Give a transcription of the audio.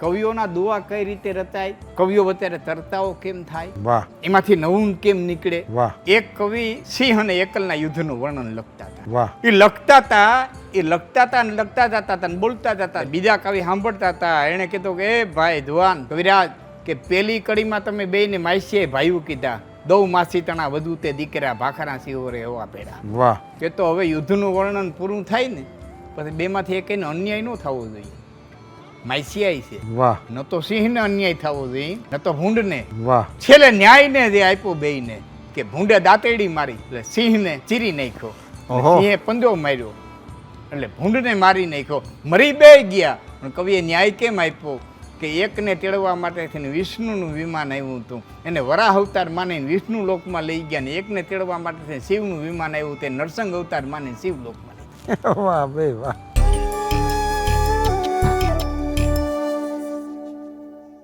કવિઓના દુવા કઈ રીતે રચાય? કવિઓ અત્યારે તરતાઓ કેમ થાય? વાહ. એમાંથી નવું કેમ નીકળે? વાહ. એક કવિ સિંહ અને એકલના યુદ્ધનું વર્ણન લખતા હતા. વાહ. એ લખતા હતા એ લખતા હતા ને લખતા જતા હતા ને બોલતા જતા બીજા કવિ સાંભળતા હતા. એણે કીધું કે એ ભાઈ જુવાન કવિરાજ કે પેલી કડીમાં તમે બેને માસીએ ભાઈઓ કીધા. દઉ માસી તણા વધુ તે દીકરા ભાખરા સિંહોરે એવા પેડા વાહ. કે તો હવે યુદ્ધનું વર્ણન પૂરું થાય ને પછી બેમાંથી એકેયને અન્યાય ન થવો જોઈએ. માઇસિયાઈ છે. વાહ. ન તો સિંહને અન્યાય થવો જોઈએ ન તો ભૂંડને. વાહ. છેલ્લે ન્યાયને જે આપ્યો બેયને કે ભૂંડે દાંતેડી મારી એટલે સિંહને ચીરી નાખ્યો. સિંહે પંજો માર્યો એટલે ભૂંડને મારી નાખ્યો. મરી બે ગયા પણ કવિએ ન્યાય કેમ આપ્યો? કે એકને તેડવા માટે થઈને વિષ્ણુનું વિમાન આવ્યું હતું. એને વરાહ અવતાર માનીને વિષ્ણુ લોકમાં લઈ ગયા ને એકને તેડવા માટે શિવનું વિમાન આવ્યું તે નરસંગ અવતાર માનીને શિવ લોકમાં લઈ ગયા. વાહ ભાઈ વાહ.